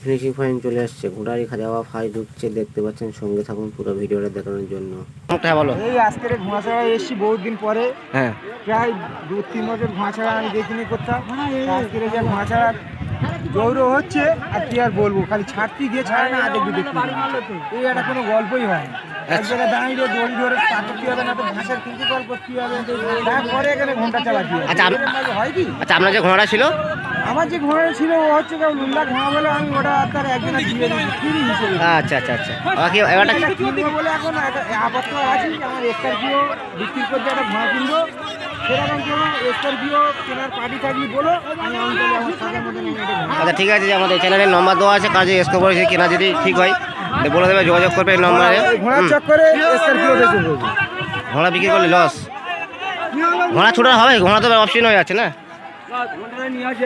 Finishing point চলে আসছে। ঘোড়ারি দেওয়া ফাই ঢুকছে দেখতে পাচ্ছেন সঙ্গে থাকুন পুরো ভিডিওটা দেখানোর জন্য। হ্যাঁ বলো। এই আজকের ঘোড়াছড়া এসেছি বহুত দিন পরে। হ্যাঁ। প্রায় দু তিন বছর ঘোড়াছড়া আমি দেখিনি করতাম আজকের এই ঘোড়া ছাড়া গৌরব হচ্ছে আর কি আর বলব খালি ছাড়তে গিয়ে ছাড়ে না আগে এই একটা কোনো গল্পই হয় না। এক জায়গায় দাঁড়িয়ে দড়ি ধরে হবে না তো ভাষার কিন্তু গল্প করতে হবে? তারপরে এখানে ঘণ্টা আচ্ছা, হয় কি? আচ্ছা আপনার যে ঘোড়া ছিল? আমার যে ঘোড়া ছিল ও হচ্ছে ঘোড়া বলে আমি ওটা তার হিসেবে আচ্ছা আচ্ছা আচ্ছা। ওরা এবারটা কিনবো বলে এখন আপাতত আছি আমার স্করপিও বিক্রি করতে একটা ঘোড়া কিনবো। সেরকম স্করপিও কেনার পার্টি থাকলি বলো আমি আমার আচ্ছা ঠিক আছে যে আমাদের চ্যানেলের নম্বর দেওয়া আছে কাজে করেছে কেনা যদি ঠিক হয়। বলে দেবে যোগাযোগ করবে এই নম্বরে ঘোড়া বিক্রি করলে লস ঘোড়া ছোটো হবে ঘোড়া তো অপশন হয়ে যাচ্ছে না।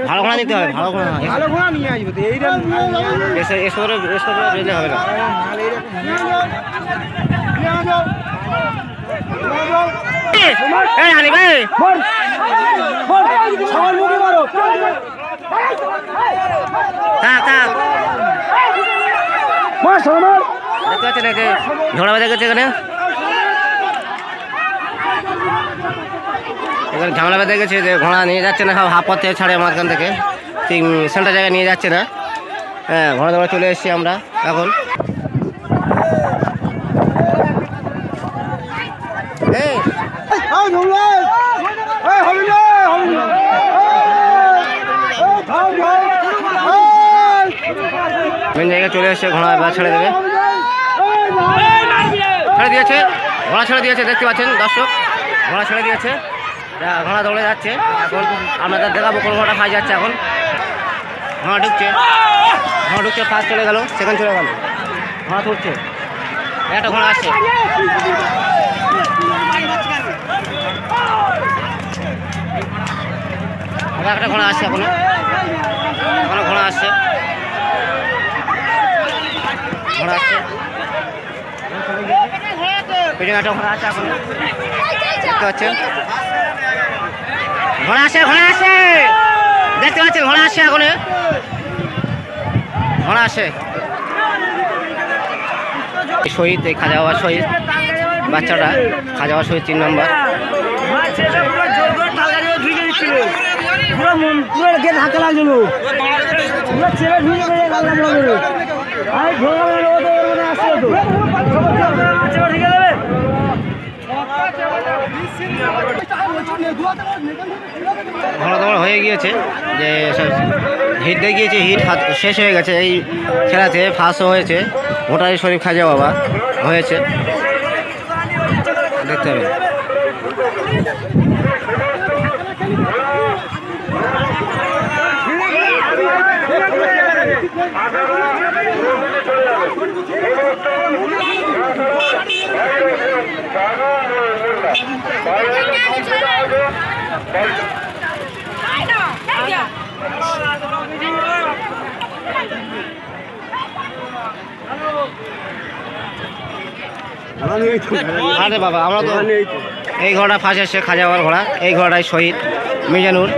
ভালো ঘোড়া নিতে হবে ভালো ঘোড়া ভালো নিয়ে আসব এসে করে বেচলে হবে না। এই ভাই। থাক থাক। গেছে এখানে এখানে ঝামেলা বেঁধে গেছে যে ঘোড়া নিয়ে যাচ্ছে না হাফ পথে ছাড়ে মাঝখান থেকে। ঠিক সেন্টার জায়গায় নিয়ে যাচ্ছে না। হ্যাঁ ঘোড়া দৌড়ে চলে এসেছি আমরা এখন এই এই ধুমলে এই হলিলে হলিলে মেন জায়গায় চলে এসেছে, ঘোড়া এবার ছেড়ে দেবে। ছেড়ে দিয়েছে, ঘোড়া ছেড়ে দিয়েছে, দেখতে পাচ্ছেন দর্শক, ঘোড়া ছেড়ে দিয়েছে। ঘোড়া দৌড়ে যাচ্ছে, এখন আপনাদের দেখাবো, কোন ঘোড়া খাই যাচ্ছে এখন। ঘোড়া ঢুকছে ঘোড়া ঢুকছে ফার্স্ট চলে গেল সেকেন্ড চলে গেল। ঘোড়া তুলছে, একটা ঘোড়া আসছে। একটা ঘোড়া আসছে এখনও। এখনও ঘোড়া আসছে। আছে এখন। দেখতে ঘোড়া ঘোড়া শহীদ, এই খাজা বাবার শহীদ, বাচ্চাটা, খাজা বাবার শহীদ তিন নম্বর। পুরো পুরো গেট হাতে লাগছিল পুরো ছেলে ঢুকে লাগল আরে ঘোড়া ও তো ওর আসছে তো ছেলে ঢুকে যাবে ঘন দৌড় হয়ে গিয়েছে যে হিট দিয়ে গিয়েছে হিট শেষ হয়ে গেছে। এই খেলাতে ফার্স্টও হয়েছে। ভোটারি শরীফ খাজা বাবা হয়েছে। দেখতে হবে। আরে বাবা, আমরা তো এই ঘোড়া ফার্স্ট এসছে খাজা বাবার ঘোড়া, এই ঘোড়াটাই শহীদ মিজানুর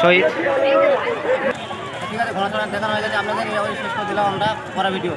শহীদ। ঠিক আছে, ঘোড়া দেখানো হয়ে গেছে, আপনাদের শেষ করে দিলাম আমরা পরা ভিডিও।